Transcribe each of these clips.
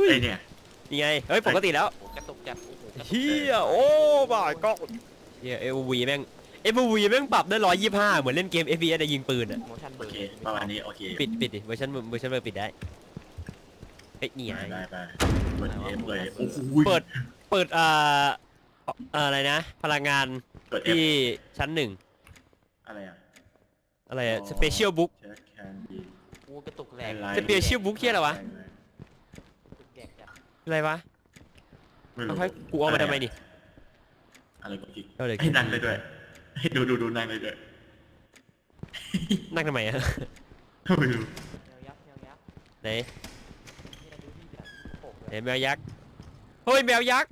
อุ้ยไอเนี่ยนี่ไง เฮ้ยปกติแล้วโอ้โหกระตุกจัดโอ้โหกระตุกเฮียโอ้บายก็เฮียเอวีแม่งเอวีแม่งปรับได้ร้อยยี่ห้าเหมือนเล่นเกม FPS แต่ยิงปืนอะ โมชั่นเบโออร์เคประมาณนี้ โอเคปิดปิดดิเวอร์ชันเวอร์ชันเบอร์ปิดได้เฮ้ยนี่ไง ได้ไปเปิดเอฟเลยโอ้โหเปิด เปิดอ่าเอ่ออะไรนะ พลังงานเปิดเอฟที่ชั้นหนึ่งอะไรอะ อะไรอะอ๋อ สเปเชียลบุ๊กเช็คแคนดี้โอ้กระตุกแรงสเปเชียลบุ๊กเฮียอะไรวะกระตุกแดกจัด อะไรวะไม่เอารู้ให้กูเอามาทำไมดิ อะไรกูคิดเอาเลย ให้นั่งได้ด้วย ให้ดูดูดูนั่งได้ด้วยนั่งทำไมอะ ไม่รู้แมวยักษ์แมวยักษ์ไหนเนี่ยดูที่แบบโป่งไหนเลยแมวยักษ์ เฮ้ยแมวยักษ์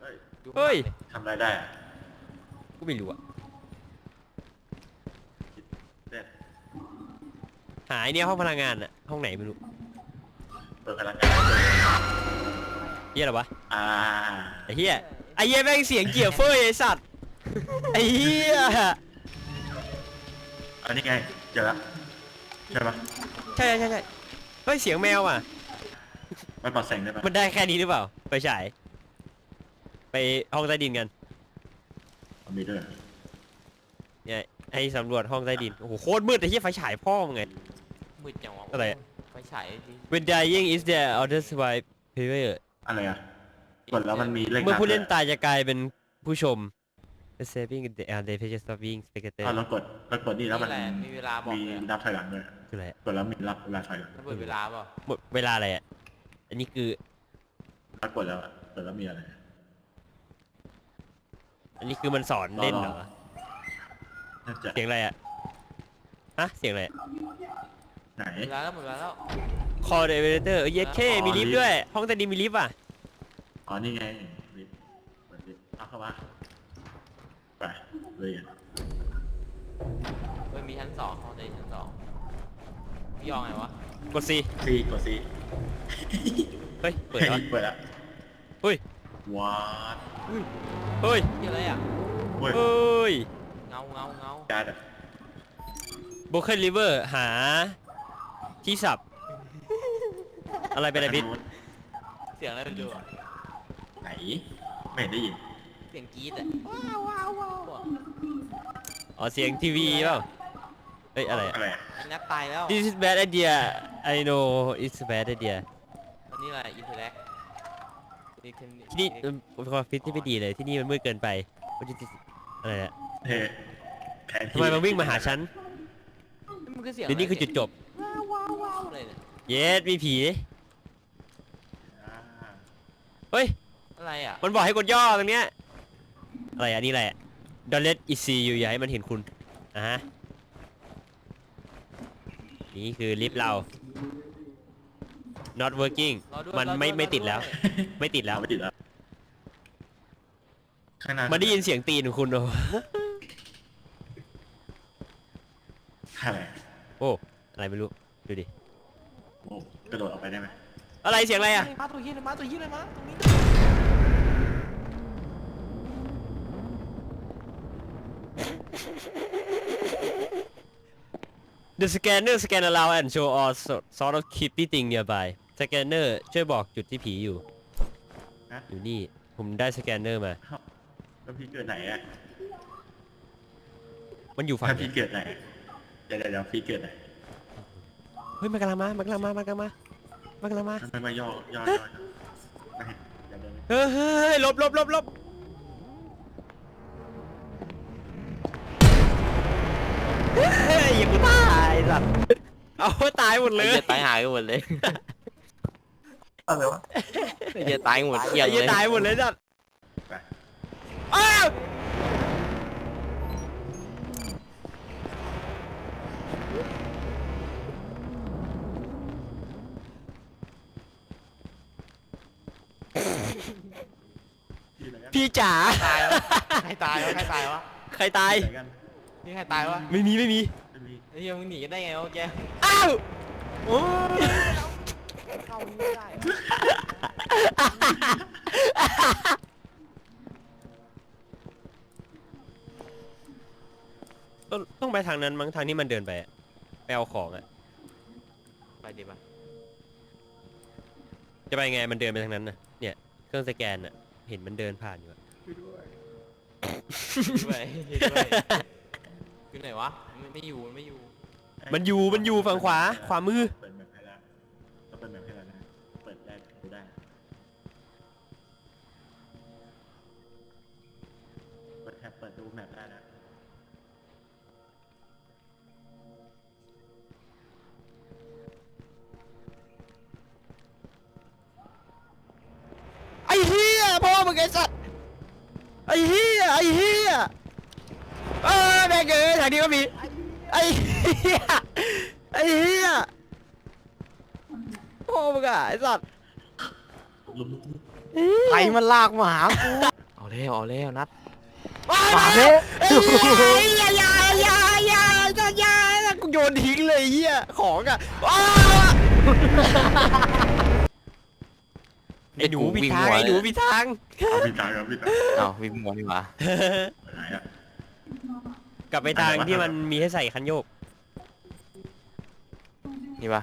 เฮ้ยดูเฮ้ยทำอะไรได้อะกูไม่รู้อะเด็ดหายเนี่ยห้องพลังงานอะห้องไหนไม่รู้ เปิดพลังงานด้วยเฮียอะไรวะอ่าไอ้เฮียไอ้เฮียแม่งเสียงเกี่ยวเฟยไอ้สัตว์ไอ้เฮียอันนี้ไงเจอละใช่ปะใช่ใช่ใช่เฮ้ยเสียงแมวอะ มันปลอดแสงได้ปะมันได้แค่นี้หรือเปล่า ไปฉายไปห้องใต้ดินกันมันมีด้วยเนี่ยให้สำรวจห้องใต้ดินโอ้โหโคตรมืดไอ้เฮียไฟฉายพ่อมึงไง มืดจังวะอะไรอะ ไฟฉายดิ When dying is there others by player อะไรอะกดแล้วมันมีเลขเมื่อผู้บเล่นด้วยตายจะกลายเป็นผู้ชม The saving the and the pages of being spectator อะเรากดเรากดนี่แล้วมันแหละมีเวลาบอกมีเลยอะนับถอยหลังด้วยคืออะไรอะกดแล้วมีรับเวลาถอยหลังระเบิดเวลาเปล่าหมดเวลาอะไรอะอันนี้คือถ้ากดแล้วอะกดแล้วมีอะไร อันนี้คือมันสอนเล่นเหรอน่าจะเสียงอะไรอะฮะเสียงอะไรอะไหนเวลาแล้วหมดเวลาแล้ว Call the elevator เอ้ยเย็ดเคอ๋อมีลิฟต์ลิฟต์ด้วย ห้องใต้ดินมีลิฟต์อะ อ๋อนี่ไงลิฟต์เปิดลิฟต์เอาเข้ามาไปเลยอะเฮ้ยมีชั้นสองห้องใจชั้นสองพี่ยองไงวะกด C ซีกดซีเฮ้ย เปิดแล้วเปิดแล้วเฮ้ยว้าดเฮ้ยที่อะไรอะเว้ยเฮ้ยเงาเงาเงาการ์ดอะ Broken River หา ที่สับ อะไรเป็นอะไรพิษเสียงอะไรไม่รู้อะไหน ไม่เห็นได้ยิน เสียงกรี๊ดอะว้าวว้าวว้าวอะอ๋อเสียงทีวีเปล่าเฮ้ยอะไรอะ อะไรอะไอ้นัทตายแล้ว This is bad idea I know it's a bad idea อันนี้อะไรอินเทอร์แอคนี่คือที่นี่เอิ่มเป็นความฟิตที่ไม่ดีเลยที่นี่มันมืดเกินไปมันจะอะไรอะเฮ้แผนที่ทำไมมันวิ่งมาหาฉันมันคือเสียงหรือนี่คือจุดจบ ว้าวว้าวว้าวเลยเนี่ย เยสมีผีอ่า เฮ้ย อะไรอะ มันบอกให้กดย่อตรงเนี้ย อะไรอันนี้อะไรอะ Don't let it see you อย่าให้มันเห็นคุณอะฮะ นี่คือลิฟต์เรา not working รอด้วยมันรอด้วยไม่ไม่รอติดแล้วด้วย ไม่ติดแล้วเอาไม่ติดแล้ว ข้างหน้ามันได้ยินเสียงตีนของคุณโอ้อะไรโอ้ อะไรไม่รู้ ดูดิ โอ้กระโดดออกไปได้ไหม อะไรเสียงอะไรอะ มาตัวเฮียเลยมาตัวเฮียเลยมาตรงนี้ The scanner scan allow and show all sort sort of creepy thing nearby scanner ช่วยบอกจุดที่ผีอยู่ ฮะ อยู่นี่ผมได้สแกนเนอร์มาเอ้าแล้วพี่เกิดไหนอะมันอยู่ฝั่งถ้าไหนพี่เกิดไหน เดี๋ยวเดี๋ยวเดี๋ยวพี่เกิดไหน เฮ้ยมันกำลังมามันกำลังมามันกำลังมา มันกำลังมาทำไมมาย่อย่อย่อย่อไม่เห็นอย่าเดินเฮ้ยเฮ้ยหลบหลบหลบหลบเฮ้ยอย่ากูตายสัตว์เอาตายหมดเลไอ้ยเฮียตายหายกันหมดเลยอะไรวะไอ้เฮียตายหมดเกลียงไอ้เลเหี้ยยตายหมดเลยสัตว์ไปอ้าว พี่ไหนกันพี่จ๋าตายวะใครตายวะใครตายวะใครตายไหนกันนี่ใครตายวะไม่มีไม่มี ไม่มีไอ้เฮียมึงหนีกันได้ไงวะแกอ้าวโอ้ยเข้าไม่ได้ต้องต้องไปทางนั้นมั้งทางที่มันเดินไปอะไปเอาของอะไปดิปะจะไปไงมันเดินไปทางนั้นน่ะ เนี่ยเครื่องสแกนน่ะเห็นมันเดินผ่านอยู่อะด้วยด้วยอยู่ไหนวะไม่ไม่อยู่มันไม่อยู่มันอยู่มันอยู่ฝั่งขวาขวามือ เปิดแมปให้แล้วเราเปิดแมปให้แล้วนะ เปิดได้ดูได้ เปิดแท็บเปิดดูแมปได้นะ ไอ้สัตว์ไอ้เฮียไอ้เฮียเออแม่งเอ้ยทางนี้ก็มีไอ้เฮียไอ้เฮียพ่อมึงอะไอ้สัตว์ลุมลุมลุมใครมันลากมาหากูเอาแล้วเอาแล้วนัดมามาเลเลยยไอ้เฮียอย่าอย่าอย่าอย่าอย่าอย่ากูโยนทิ้งเลยไอ้เฮียของอะอ้า ไอ้หนูผิดทางไอ้หนูผิดทางเอาพี่ตายครับพี่ตายเอาวิ่งมัวนี่หว่าไหนอะกลับไปทางที่มันมีให้ใส่คันโยก นี่ปะ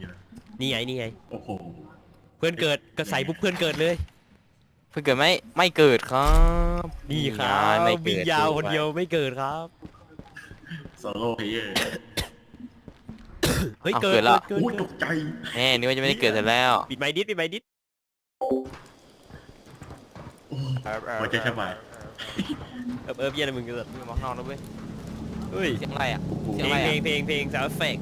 เยอะนี่ไงนี่ไง โอ้โหเพื่อนเกิดก็ใส่ปุ๊บเพื่อนเกิดเลย เพิ่งเกิดไหมไม่เกิดครับนี่ครัไงบไม่วิ่เกิงดยาวคนเดียวไม่เกิดครับ โซโล่เพลเยอร์เฮ้ยอ้าวเกิดเกิดแล้วเกิดอู้เกิตดกใจ แน่นึกว่าจะไม่ได้เกิดแต่แล้ว ปิดไมค์ดิสปิดไมค์ดิสโอ้ หัวใจสบายเอิบเอิบเยี่ยนะมึงก็วิ่งมาข้างนอกแล้วเว้ยเฮ้ยเสียงอะไรอะโอ้โหเสีเพยลงงเพลงเพลงเพลงสาวเฟก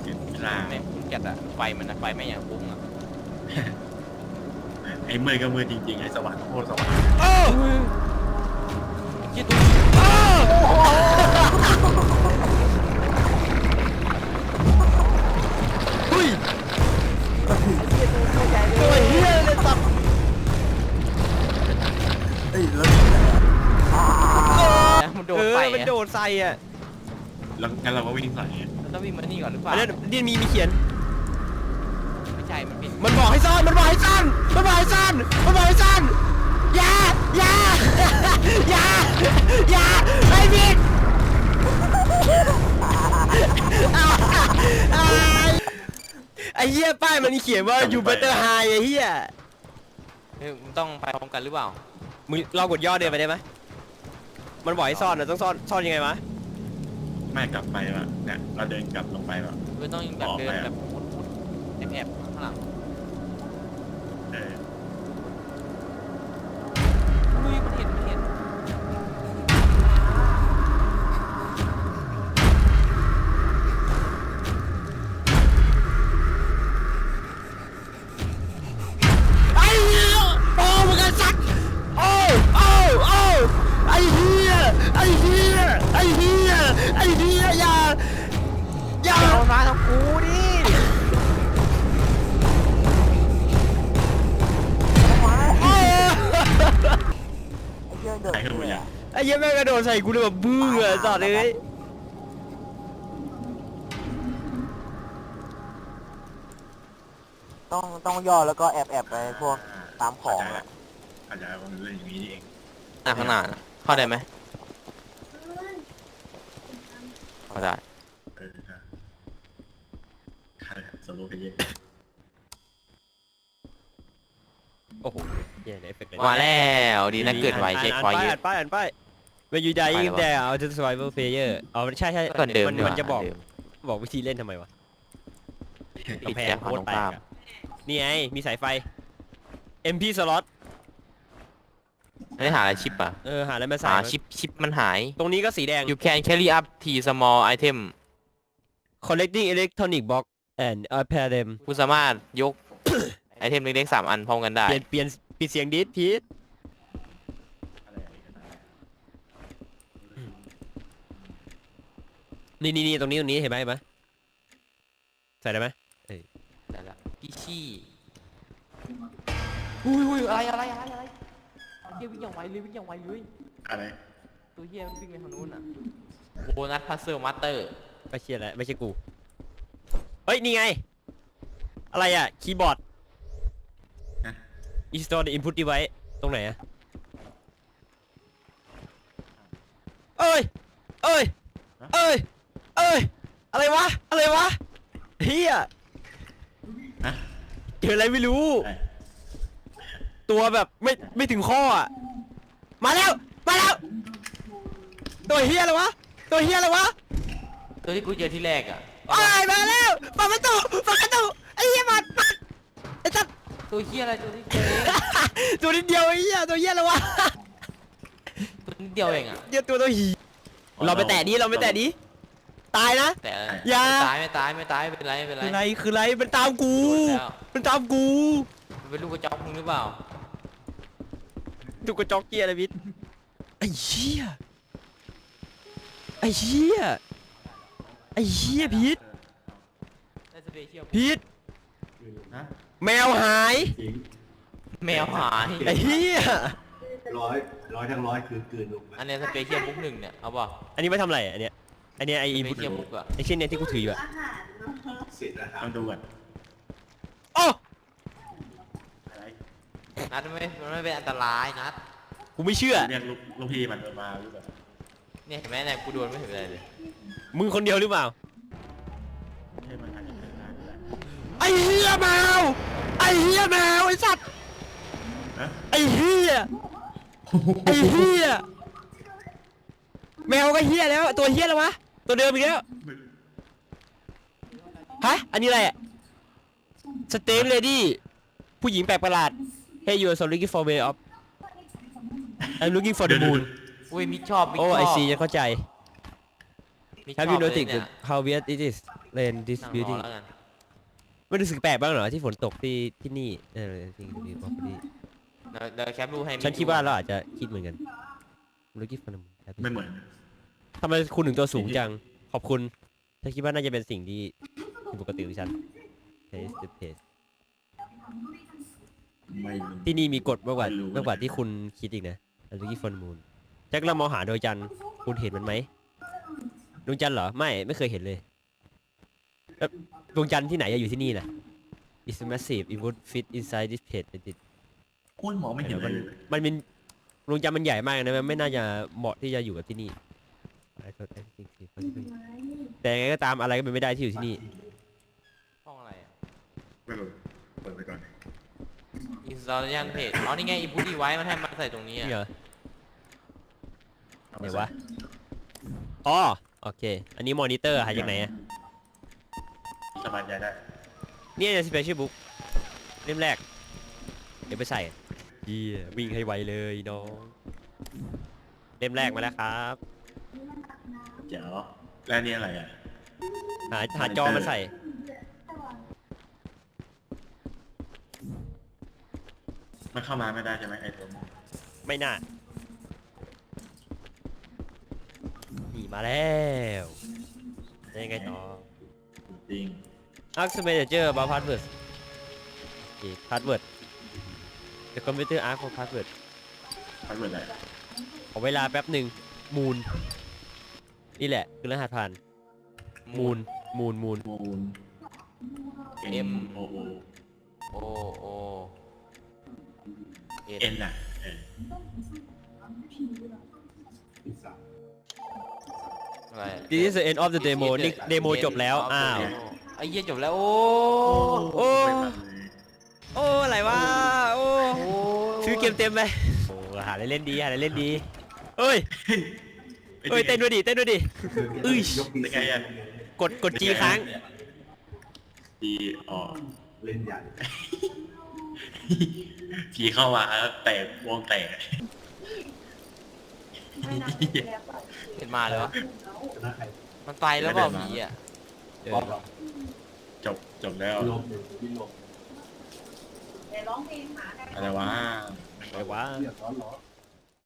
เสียงกลางแม่งคุณแกะอะไฟมันอะไฟไม่อย่างปุ้งอะไอ้เมื่อยก็เมื่อยจริงๆไอ้สว่างโคตรสว่างโอ้คิดดูเยแล้วมันโดเอนอไฟมันอะโดดใส่อะแล้วงั้นเราก็วิ่งใส่มันต้องวิ่งมานี่ก่อนหรือเปอัล่านนั้นเดียนมีมีเขียน ไม่ใช่มันเป็นมันบอกให้ซ่อน มันบอกให้ซ่อน มันบอกให้ซ่อน มันบอกให้ซ่อนอย่าอย่าอย่าอย่าไอ้พี่ไอ้เหี้ยป้ายมันเขียนว่า you better hide ไอ้เหี้ยเฮ้ยมันต้องไปพร้อมกันหรือเปล่า มึงลองกดย่อเดินไปได้ไหมมันบอกให้ซ่อนนะต้องซ่อนซ่อนยังไงวะไม่กลับไปว่ะเนี่ยเราเดินกลับลงไปว่ะ ไม่ต้องแบบออกเดิไปนอะแบบมุดมุดแอบแอบข้างหลัง อ้เหี้ยแม่งกระโดดใส่กูเลยแบบบื้ออะสัตว์เลยต้องต้องย่อแล้วก็แอบแอบไปพวกตามของอะอาจจะมันเล่นอย่างนี้นี่เองอะข้างหน้าน่ะเข้าได้ไหมเข้าได้เออใช่ใช่โซโล่เพลเยอร์โอ้โหเหี้ยไหนเอฟเฟกต์เลยมาแล้วดีนะเกิดไวเช็คไวเยอ่าอะนป้ายอ่านป้ายอ่านป้าย When you die ไป in แล้ววะ there เอา to survival player อ๋อใช่ใช่ก็เดิมมันดีกว่ามันจะบอกเดิมบอกวิธีเล่นทำไมวะปิดกำแพงแจ็คโคฝั่งตตรรงแตข้ากมอะนี่ไงมีสายไฟ MP slot ไม่ได้หาอะไรชิปอะเออหาอะไรมาใส่หามาชิปชิปมันหาย ตรงนี้ก็สีแดง you can carry up t small item collecting electronic box and repair them คุณสามารถยกไอเทมเล็กๆสามอันพร้อมกันได้ เปลี่ยนเปลี่ยนปิดเสียงดิสพีท อะไรอะไรกันนะ นี่นี่นี่ตรงนี้ตรงนี้เห็นไหมเห็นไหมใส่ได้ไหมได้ละพี่ชี่อุ้ยอุ้ยอะไรอะไรอะไรอะไรเฮียวิ่งอย่างไวเลยวิ่งอย่างไวเลยอะไรตัวเฮียมันวิ่งไปทางนู้นอะโบนัสพัซเซิลมาสเตอร์ไม่เชียแล้วไม่ใช่กู เฮ้ย นี่ไง อะไรอะ คีย์บอร์ดฮะ install the input device ตรงไหนอะ เอ้ย เอ้ย เอ้ย เอ้ย อะไรวะ อะไรวะเฮียฮะเจออะไรไม่รู้ไอ้ตัวแบบไม่ไม่ถึงข้ออะ มาแล้ว มาแล้ว ตัวเฮียอะไรวะ ตัวเฮียอะไรวะตัวที่กูเจอที่แรกอะโอ้ยมาแล้วเปิดประตูเปิดประตูไอ้เหี้ยมาปัดไอ้จัด ตัวเฮียอะไรตัวที่เจอตัวนิดเดียวไอ้เหี้ยตัวเหี้ยอะไรวะตัวนิดเดียวเองอะเดียวตัวตัวหี เราไปแตะดิเราไปแตะดิ ตายนะ แต่อย่า ไม่ตายไม่ตายไม่ตายไม่เป็นไรไม่เป็นไรคืออะไรคืออะไรมันตามกูโดนแล้วมันตามกูมันเป็นลูกกระจอกมึงหรือเปล่าถูกกระจอกเกียร์อะไรพิษไอ้เหี้ยไอ้เหี้ยไอ้เหี้ยพิษได้สเปเชียลพิษฮะแมวหายแมวหายไอ้เหี้ยร้อยร้อยทั้งร้อยคือกลืนลงไปอันเนี้ยสเปเชียลบุ๊กหนึ่งเนี่ยเอาเปล่าอันนี้ไม่ทำอะไรอันเนี้ย อันเนี้ยไอ้สอีเปบุ๊เชียลบุ๊กอะไอ้เช่นเนี้ยที่กูถืออยู่อะเสร็จแล้วครัต้บองดูก่อนโอ้อะไรนัดไม่มันไม่เป็นอันตรายนัดกูไม่เชื่อ เรียกลูกลูกพี่มันมาหรือเปล่าเนี่ยเห็นไหมเนี่ยกูโดนไม่เห็นอะไรเลยมึงคนเดียวหรือเปล่า ใช่มันอาจจะเป็นงานก็ได้ไอ้เหี้ยแมว ไอ้เหี้ยแมวไอ้สัตว์ ฮะไอ้เหี้ย ไอ้เหี้ย แมวก็เหี้ยแล้วตัวเหี้ยแล้ววะ ตัวเดิมอีกแล้วมึงฮะอันนี้อะไรอะสเตนเลดี้ผู้หญิงแปลกประหลาด Hey you are so looking for way up I'm looking for the moon อุ้ยมิกชอบมิกชโอ้อบ I see จะเข้าใจ มิกช Have อบ you เลย noticed เนี่ that ย how weird it is rain this นั่งรอ building แล้วกันไม่รู้สึกแปลกบ้างเหรอที่ฝนตกที่ที่นี่เออจริงๆดีพอดีเดี๋ยวเดี๋ยวแคปรูปให้มิกฉันคิดว่าดูเราอาจจะคิดเหมือนกัน looking for the moon ไม่เหมือน ทำไมคุณถึงตัวสูงจัง ขอบคุณฉันคิดว่าน่าจะเป็นสิ่งที่ผิดปกติของฉัน Taste the pace ไม่รู้ที่นี่มีกฎมากกว่าไม่รู้ มากกว่าที่คุณคิดอีกนะ looking for the moon แจ็คเรามองหาดวงจันทร์คุณเห็นมันไหมดวงจันทร์เหรอ ไม่ ไม่เคยเห็นเลยแล้วดวงจันทร์ที่ไหนอะอยู่ที่นี่นะ It's massive it would fit inside this page I did อุ้ยมองไม่เห็นอะไรเลยมันเป็นดวงจันทร์มันใหญ่มากนะมันไม่น่าจะเหมาะที่จะอยู่กับที่นี่ I thought everything seemed possible แต่ยังไงก็ตามอะไรก็เป็นไม่ได้ที่อยู่ที่นี่ ห้องอะไรอะไม่รู้เปิดไปก่อน installation page อ๋อนี่ไงอีพุทดีไว้มันให้มาใส่ตรงนี้นี่อะเหรอเอาไหนมาวะ อ๋อ โอเค อันนี้มอนิเตอร์หาจากไหนอะสบายใจได้ เนี่ยสเปเชียลบุ๊กเล่มแรก เดี๋ยวไปใส่เฮียวิ่งให้ไวเลยน้อง เล่มแรกมาแล้วครับ เดี๋ยวแล้วนี่อะไรอะ หาหาจอมาใส่ มันเข้ามาไม่ได้ใช่ไหมไอ้ตัวนี้ไม่น่า นี่มาแล้วยังไงต่อ จริง Ask the manager about password โอเค password The computer ask for password พัดเวิร์ดอะไร ขอเวลาแป๊บหนึ่งมูน นี่แหละ คือรหัสผ่าน มูนมูนมูนมูน M O O O O N อะเอออะไร This is the end of the demo นี่เดโมจบแล้ว อ้าว ไอ้เหี้ยจบแล้ว โอ้ โอ้ไม่ทันเลยโอ้ อะไรวะ โอ้ ซื้อเกมเต็มไปโอ้หาอะไรเล่นดี หาอะไรเล่นดีเอ้ย เอ้ยเต้นด้วยดิเต้นด้วยดิ อุ้ยยกดีเป็นไงอะกดกดจีค้างดีอ๋อเล่นใหญ่ผีเข้ามาแล้วแตกวงแตกเห็นมาเลยวะชนะใครมันไปแล้วเปล่าผีอะเออบอกเราจบจบแล้วลงยิงลงอะไรวะอะไรวะเรียบร้อยเหรอ